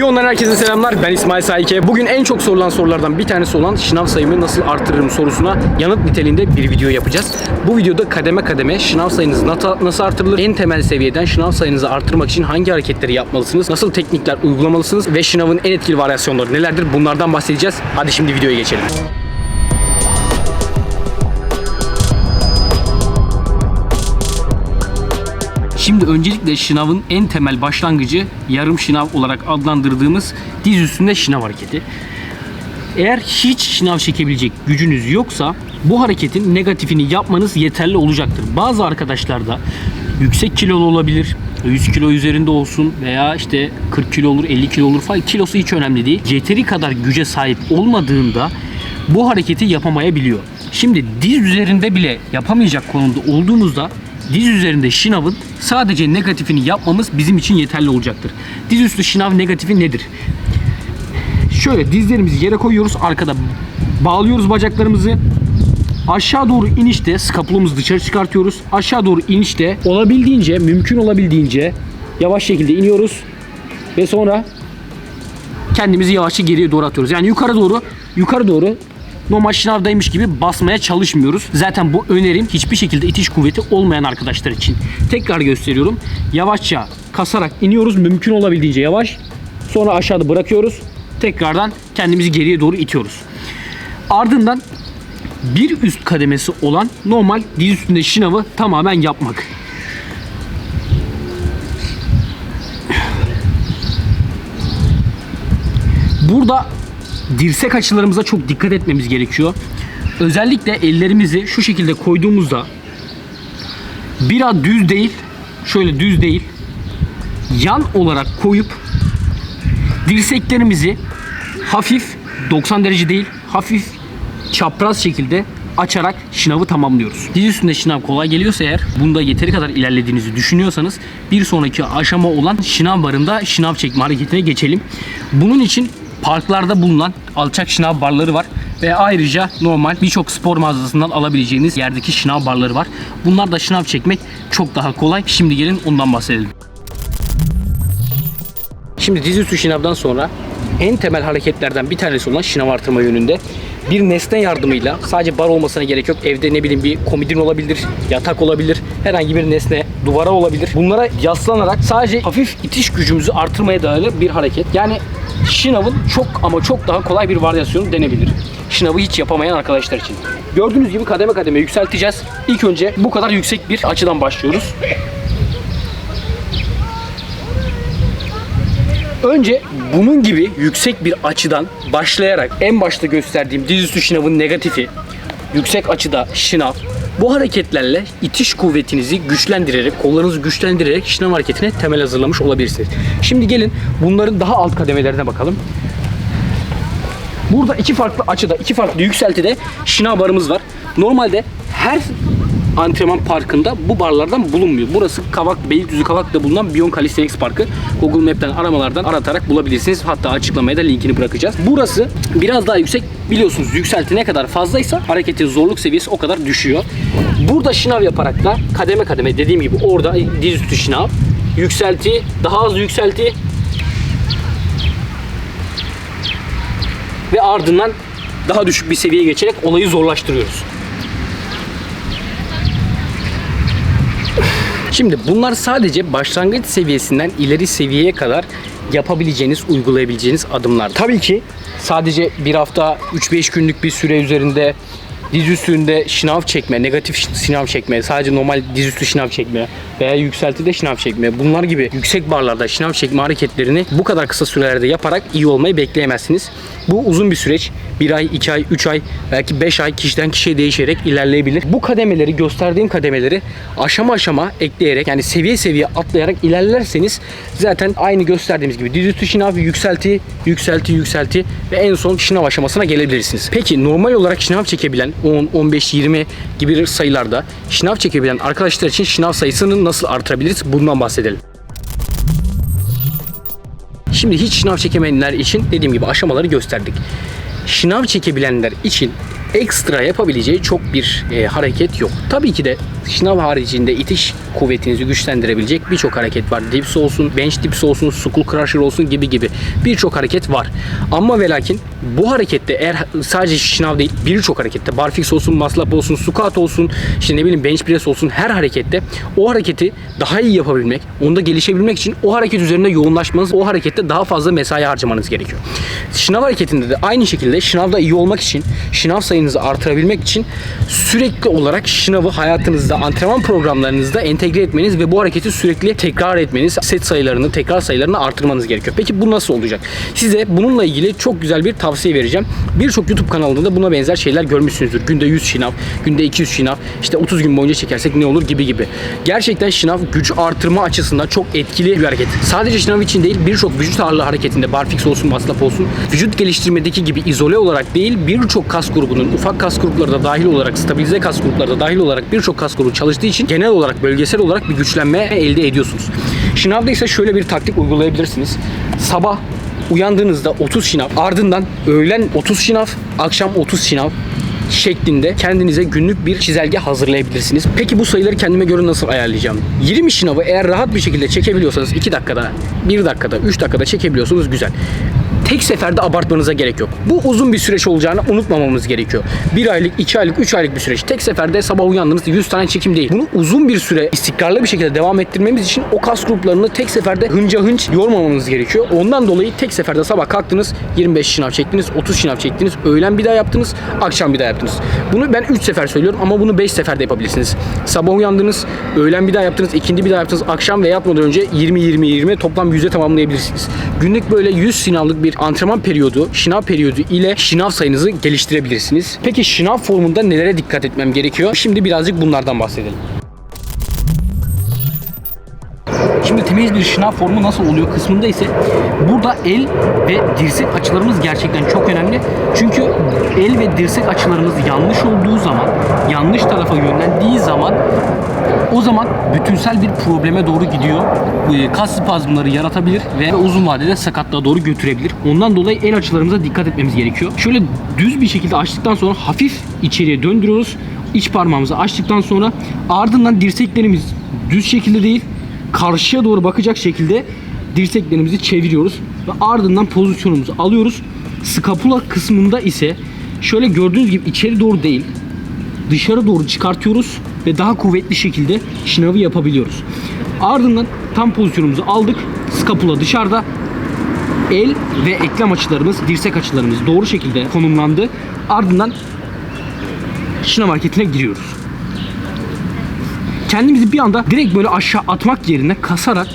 Biyon'dan herkese selamlar. Ben İsmail Saike. Bugün en çok sorulan sorulardan bir tanesi olan şınav sayımı nasıl artırırım sorusuna yanıt niteliğinde bir video yapacağız. Bu videoda kademe kademe şınav sayınız nasıl artırılır? En temel seviyeden şınav sayınızı artırmak için hangi hareketleri yapmalısınız? Nasıl teknikler uygulamalısınız? Ve şınavın en etkili varyasyonları nelerdir? Bunlardan bahsedeceğiz. Hadi şimdi videoya geçelim. Şimdi öncelikle şınavın en temel başlangıcı yarım şınav olarak adlandırdığımız diz üstünde şınav hareketi. Eğer hiç şınav çekebilecek gücünüz yoksa bu hareketin negatifini yapmanız yeterli olacaktır. Bazı arkadaşlarda yüksek kilolu olabilir, 100 kilo üzerinde olsun veya işte 40 kilo olur, 50 kilo olur falan kilosu hiç önemli değil. Yeteri kadar güce sahip olmadığında bu hareketi yapamayabiliyor. Şimdi diz üzerinde bile yapamayacak konumda olduğumuzda diz üzerinde şınavın sadece negatifini yapmamız bizim için yeterli olacaktır. Diz üstü şınav negatifi nedir? Şöyle dizlerimizi yere koyuyoruz. Arkada bağlıyoruz bacaklarımızı. Aşağı doğru inişte skapulumuzu dışarı çıkartıyoruz. Aşağı doğru inişte olabildiğince, mümkün olabildiğince yavaş şekilde iniyoruz. Ve sonra kendimizi yavaşça geriye doğru atıyoruz. Yani yukarı doğru, yukarı doğru normal şınavdaymış gibi basmaya çalışmıyoruz. Zaten bu önerim hiçbir şekilde itiş kuvveti olmayan arkadaşlar için. Tekrar gösteriyorum. Yavaşça kasarak iniyoruz. Mümkün olabildiğince yavaş. Sonra aşağıda bırakıyoruz. Tekrardan kendimizi geriye doğru itiyoruz. Ardından bir üst kademesi olan normal diz üstünde şınavı tamamen yapmak. Burada dirsek açılarımıza çok dikkat etmemiz gerekiyor. Özellikle ellerimizi şu şekilde koyduğumuzda biraz düz değil, şöyle düz değil, yan olarak koyup dirseklerimizi hafif 90 derece değil, hafif çapraz şekilde açarak şınavı tamamlıyoruz. Diz üstünde şınav kolay geliyorsa eğer bunda yeteri kadar ilerlediğinizi düşünüyorsanız bir sonraki aşama olan şınav barında şınav çekme hareketine geçelim. Bunun için parklarda bulunan alçak şınav barları var ve ayrıca normal birçok spor mağazasından alabileceğiniz yerdeki şınav barları var. Bunlar da şınav çekmek çok daha kolay. Şimdi gelin ondan bahsedelim. Şimdi dizüstü şınavdan sonra en temel hareketlerden bir tanesi olan şınav artırma yönünde bir nesne yardımıyla sadece bar olmasına gerek yok. Evde ne bileyim bir komodin olabilir, yatak olabilir, herhangi bir nesne, duvara olabilir. Bunlara yaslanarak sadece hafif itiş gücümüzü artırmaya dayalı bir hareket. Yani şınavın çok ama çok daha kolay bir varyasyonu denebilir. Şınavı hiç yapamayan arkadaşlar için. Gördüğünüz gibi kademe kademe yükselteceğiz. İlk önce bu kadar yüksek bir açıdan başlıyoruz. Önce bunun gibi yüksek bir açıdan başlayarak en başta gösterdiğim dizüstü şınavın negatifi, yüksek açıda şınav, bu hareketlerle itiş kuvvetinizi güçlendirerek, kollarınızı güçlendirerek şınav hareketine temel hazırlamış olabilirsiniz. Şimdi gelin bunların daha alt kademelerine bakalım. Burada iki farklı açıda, iki farklı yükseltide şınav barımız var. Normalde her antrenman parkında bu barlardan bulunmuyor. Burası Kavak, Beylikdüzü Kavak'ta bulunan Bion Calisthenics Parkı. Google Map'ten aramalardan aratarak bulabilirsiniz. Hatta açıklamaya da linkini bırakacağız. Burası biraz daha yüksek. Biliyorsunuz yükselti ne kadar fazlaysa hareketin zorluk seviyesi o kadar düşüyor. Burada şınav yaparak da kademe kademe dediğim gibi orada dizüstü şınav, yükselti, daha az yükselti, ve ardından daha düşük bir seviyeye geçerek olayı zorlaştırıyoruz. Şimdi bunlar sadece başlangıç seviyesinden ileri seviyeye kadar yapabileceğiniz, uygulayabileceğiniz adımlar. Tabii ki sadece bir hafta 3-5 günlük bir süre üzerinde diz üstünde şınav çekme, negatif şınav çekme, sadece normal diz üstü şınav çekme veya yükseltide şınav çekme bunlar gibi yüksek barlarda şınav çekme hareketlerini bu kadar kısa sürelerde yaparak iyi olmayı bekleyemezsiniz. Bu uzun bir süreç. 1 ay, 2 ay, 3 ay, belki 5 ay kişiden kişiye değişerek ilerleyebilir. Bu kademeleri, gösterdiğim kademeleri aşama aşama ekleyerek yani seviye seviye atlayarak ilerlerseniz zaten aynı gösterdiğimiz gibi diz üstü şınav, yükselti, yükselti, yükselti ve en son şınav aşamasına gelebilirsiniz. Peki normal olarak şınav çekebilen 10, 15, 20 gibi sayılarda şınav çekebilen arkadaşlar için şınav sayısını nasıl artırabiliriz? Bundan bahsedelim. Şimdi hiç şınav çekemeyenler için dediğim gibi aşamaları gösterdik. Şınav çekebilenler için ekstra yapabileceği çok bir e, hareket yok. Tabii ki de Şınav haricinde itiş kuvvetinizi güçlendirebilecek birçok hareket var. Dips olsun, bench dips olsun, skull crusher olsun gibi gibi birçok hareket var. Ama ve lakin bu harekette eğer sadece şınav değil birçok harekette barfix olsun, muscle up olsun, squat olsun, işte ne bileyim bench press olsun her harekette o hareketi daha iyi yapabilmek, onda gelişebilmek için o hareket üzerinde yoğunlaşmanız, o harekette daha fazla mesai harcamanız gerekiyor. Şınav hareketinde de aynı şekilde şınavda iyi olmak için, şınav sayınızı artırabilmek için sürekli olarak şınavı hayatınızda, antrenman programlarınızda entegre etmeniz ve bu hareketi sürekli tekrar etmeniz, set sayılarını, tekrar sayılarını artırmanız gerekiyor. Peki bu nasıl olacak? Size bununla ilgili çok güzel bir tavsiye vereceğim. Birçok YouTube kanalında da buna benzer şeyler görmüşsünüzdür. Günde 100 şınav, günde 200 şınav, işte 30 gün boyunca çekersek ne olur gibi gibi. Gerçekten şınav güç artırma açısından çok etkili bir hareket. Sadece şınav için değil birçok vücut ağırlığı hareketinde barfix olsun, maslap olsun, vücut geliştirmedeki gibi izole olarak değil birçok kas grubunun ufak kas grupları da dahil olarak stabilize kas grupları da dahil olarak birçok kas grubu çalıştığı için genel olarak bölgesel olarak bir güçlenme elde ediyorsunuz. Şınavda ise şöyle bir taktik uygulayabilirsiniz. Sabah uyandığınızda 30 şınav, ardından öğlen 30 şınav, akşam 30 şınav şeklinde kendinize günlük bir çizelge hazırlayabilirsiniz. Peki bu sayıları kendime göre nasıl ayarlayacağım? 20 şınavı eğer rahat bir şekilde çekebiliyorsanız 2 dakikada, 1 dakikada, 3 dakikada çekebiliyorsanız güzel tek seferde abartmanıza gerek yok. Bu uzun bir süreç olacağını unutmamamız gerekiyor. Bir aylık, iki aylık, üç aylık bir süreç. Tek seferde sabah uyandınız 100 tane çekim değil. Bunu uzun bir süre istikrarlı bir şekilde devam ettirmemiz için o kas gruplarını tek seferde hınca hınç yormamamız gerekiyor. Ondan dolayı tek seferde sabah kalktınız 25 şınav çektiniz, 30 şınav çektiniz, öğlen bir daha yaptınız, akşam bir daha yaptınız. Bunu ben 3 sefer söylüyorum ama bunu 5 seferde yapabilirsiniz. Sabah uyandınız, öğlen bir daha yaptınız, ikindi bir daha yaptınız, akşam ve yatmadan önce 20-20-20 toplam 100'e tamamlayabilirsiniz. Günlük böyle 100 sınavlık bir antrenman periyodu, şınav periyodu ile şınav sayınızı geliştirebilirsiniz. Peki şınav formunda nelere dikkat etmem gerekiyor? Şimdi birazcık bunlardan bahsedelim. Şimdi temiz bir şınav formu nasıl oluyor kısmında ise burada el ve dirsek açılarımız gerçekten çok önemli. Çünkü el ve dirsek açılarımız yanlış olduğu zaman, yanlış tarafa yönlendiği zaman o zaman bütünsel bir probleme doğru gidiyor. Bu Kas spazmları yaratabilir ve uzun vadede sakatlığa doğru götürebilir. Ondan dolayı el açılarımıza dikkat etmemiz gerekiyor. Şöyle düz bir şekilde açtıktan sonra hafif içeriye döndürüyoruz. İç parmağımızı açtıktan sonra ardından dirseklerimiz düz şekilde değil karşıya doğru bakacak şekilde dirseklerimizi çeviriyoruz ve ardından pozisyonumuzu alıyoruz. Skapula kısmında ise şöyle gördüğünüz gibi içeri doğru değil dışarı doğru çıkartıyoruz ve daha kuvvetli şekilde şınavı yapabiliyoruz. Ardından tam pozisyonumuzu aldık. Skapula dışarıda. El ve eklem açılarımız, dirsek açılarımız doğru şekilde konumlandı. Ardından şınav hareketine giriyoruz kendimizi bir anda direkt böyle aşağı atmak yerine kasarak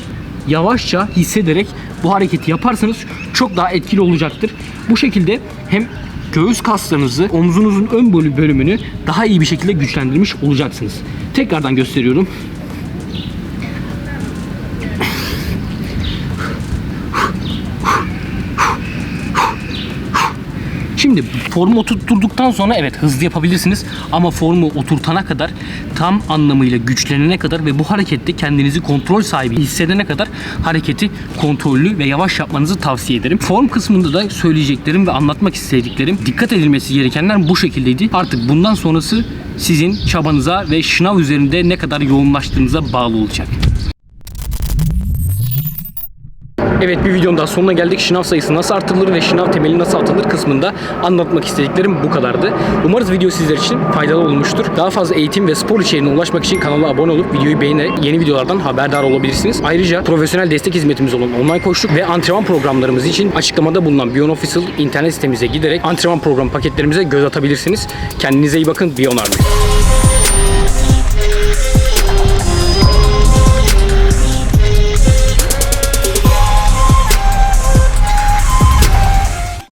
yavaşça hissederek bu hareketi yaparsanız çok daha etkili olacaktır. Bu şekilde hem göğüs kaslarınızı, omzunuzun ön bölü- bölümünü daha iyi bir şekilde güçlendirmiş olacaksınız. Tekrardan gösteriyorum. Şimdi formu oturtturduktan sonra evet hızlı yapabilirsiniz ama formu oturtana kadar tam anlamıyla güçlenene kadar ve bu harekette kendinizi kontrol sahibi hissedene kadar hareketi kontrollü ve yavaş yapmanızı tavsiye ederim. Form kısmında da söyleyeceklerim ve anlatmak istediklerim dikkat edilmesi gerekenler bu şekildeydi. Artık bundan sonrası sizin çabanıza ve şınav üzerinde ne kadar yoğunlaştığınıza bağlı olacak. Evet bir videonun daha sonuna geldik. Şınav sayısı nasıl artırılır ve şınav temeli nasıl atılır kısmında anlatmak istediklerim bu kadardı. Umarız video sizler için faydalı olmuştur. Daha fazla eğitim ve spor içeriğine ulaşmak için kanala abone olup videoyu beğenerek yeni videolardan haberdar olabilirsiniz. Ayrıca profesyonel destek hizmetimiz olan online koçluk ve antrenman programlarımız için açıklamada bulunan Bion Official internet sitemize giderek antrenman program paketlerimize göz atabilirsiniz. Kendinize iyi bakın. Bion Army.